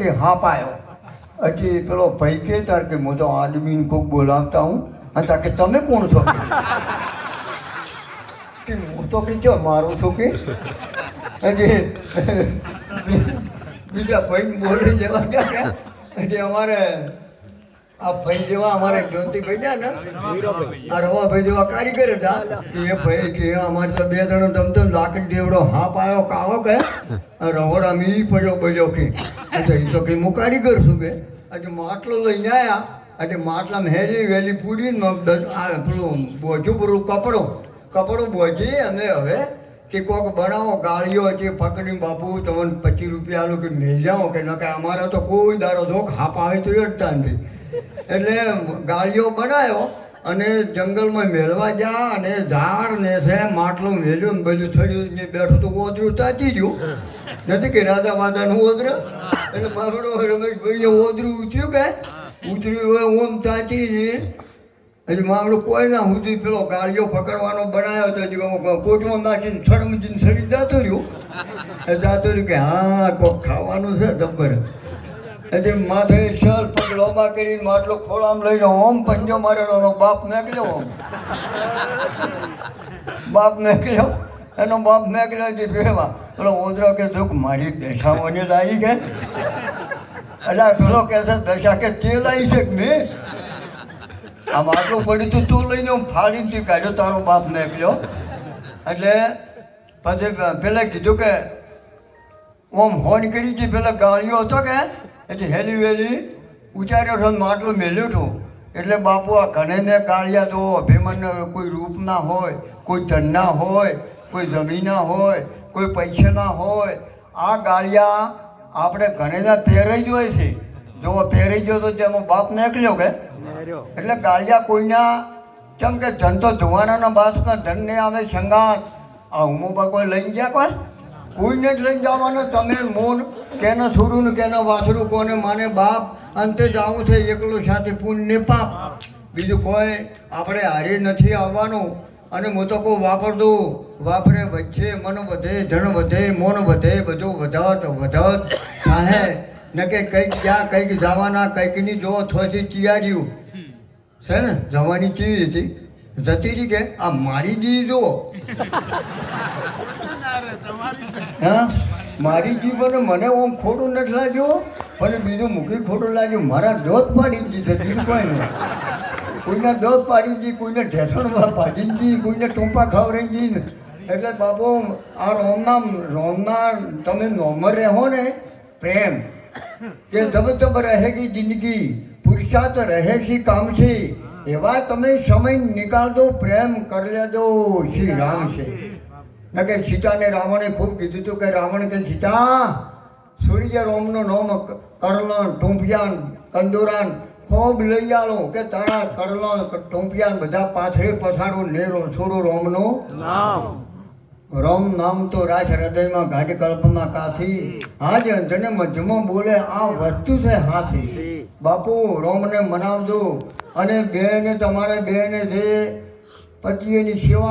કે હા પાયો. હજી પેલો ભાઈ કે તાર કે હું તો આદમીને કોક બોલાવતા હું. અને તાર કે તમે કોણ છો? કે હું તો કે જો, મારું છું કે. હજી બીજા ભાઈ બોલે જેવા ગયા. એટલે અમારે આ ભાઈ જેવા અમારે જ્યોતિભાઈ ગયા ને, આ રવાભાઈ જેવા કારીગર હતા, એ ભાઈ કે અમારે તો બે જણો તમ લાકડી દેવડો હા પાયો કાળો કે આમ ઈ પડ્યો પડ્યો કે. એ તો કે હું કારીગર છું કે? આજે માટલો લઈને આવ્યા આજે માટલામાં હેલી વેલી પૂરીને પેલું બોજું પૂરું કપડો કપડો બોજી અને હવે કે કોક બનાવો, ગાળીઓ છે પકડી બાપુ, તમને પચીસ રૂપિયા આલો કે મેલ જાઓ કે ન કે અમારા તો કોઈ દારો ધોક, હાપ આવે તો અડતા નથી એટલે ગાળીઓ બનાવ્યો અને જંગલમાં મેળવા જા અને ઝાડ ને છે, માટલું મેળ્યું ને બધું થયું ને બેઠું તો ઓદરું તાચી ગયું. નથી કે રાધા માતાનું ઓદર એટલે મારું રમેશભાઈએ ઓદરું ઉતર્યું કે ઉતર્યું હવે ઓમ ને. હજી મારું કોઈ ના સુધી પેલો ગાળીઓ પકડવાનો બનાવ્યો તો હજી કોચમાં નાખીને છડમજીને છડીને જતું રહ્યું જાતું રહ્યું કે હા, કોક ખાવાનું છે જબ્બર એટલે માથે શલ પગ લોબા કરીને માટલો ખોળામ લઈને ઓમ પંજો મારેલો એનો બાપ નીકળ્યો ઓમ. બાપ નીકળ્યો એનો બાપ નીકળ્યો છે ભેવા પેલો ઓદરો કે દુઃખ મારી દશાઓને લાવી કે એટલે પેલો કે છે, દશા કે તે લાવી છે કે મેં આમ આટલું પડ્યું તું તું લઈને હું ફાડીને કાઢ્યો, તારો બાપ નીકળ્યો એટલે પછી પેલા કીધું કે, ઓમ હોન કરી હતી પેલા ગાળીઓ હતો કે એટલે હેલી વેલી ઉચાર્યો છો ને માટલો મેલ્યો હતો. એટલે બાપુ આ ઘણેને ગાળિયા તો અભિમન કોઈ રૂપના હોય કોઈ ધનના હોય કોઈ જમીના હોય કોઈ પૈસાના હોય. આ ગાળિયા આપણે ઘણેના પહેરાઈ જ હોય છે. જો પહેરાઈ ગયો તો તેમાં બાપ નીકળ્યો કે? એટલે ગાળિયા કોઈના કેમ કે ધન તો ધોવાના બાદ ધન ને આવે સંગાત આ હુમો કોઈ લઈ ગયા કોઈ? કોઈને જ લઈને જવાનો તમે મોન કેનો છોરું ને કેનો વાછરું કોને માને બાપ અંતે જવું છે એકલું સાથે પુણ્ય પાપ. બીજું કોઈ આપણે હારે નથી આવવાનું. અને હું તો કહું વાપરતો વાપરે વચ્ચે મન વધે ધન વધે મોન વધે બધું વધત વધત થાહે. ને કે કંઈક ક્યાં કંઈક જવાના કંઈકની જો થોડી તૈયારીઓ છે ને? જવાની કેવી હતી. જતી રહી કે આ મારી જી જો. હા? મારી પણ મને ઓમ ખોટું નથી લાગ્યો પણ બીજું મૂકી ખોટું લાગ્યું. મારા દોત પાડી દીધી જતી કોઈ નહીં. કોઈને દોત પાડી દીધી કોઈને ઢેસણમાં પાડી દીધી કોઈને ટૂંપા ખવડાવી દીધી. એટલે બાપુ આ રોમના રોમના તમે નોમર રહો ને પ્રેમ કે જબ જબ રહેગી જિંદગી. પુરુષાર્થ રહે છે કામ છે એવા તમે સમય નિકાળ દો પ્રેમ કરી લેજો, શ્રી રામ છે. કે સીતાને રાવણે ખૂબ કીધું હતું કે રાવણ કે સીતા, સૂર્ય રોમનો નોમ કરલણ ટૂંપિયાન કંદોરાન ખૂબ લઈ આલો કે તારા કરલણ ટૂંપિયાન બધા પાછળે પથારો, નેરો, છોડો રોમનું. રોમ નામ તો રાજ હૃદયમાં ગાઢ કલ્પના કાથી. આજ અંધને મધ્યમાં બોલે આ વસ્તુ છે હાથી. બાપુ, રોમને મનાવજો. અને બેને, તમારે બેને જે પતિએની સેવા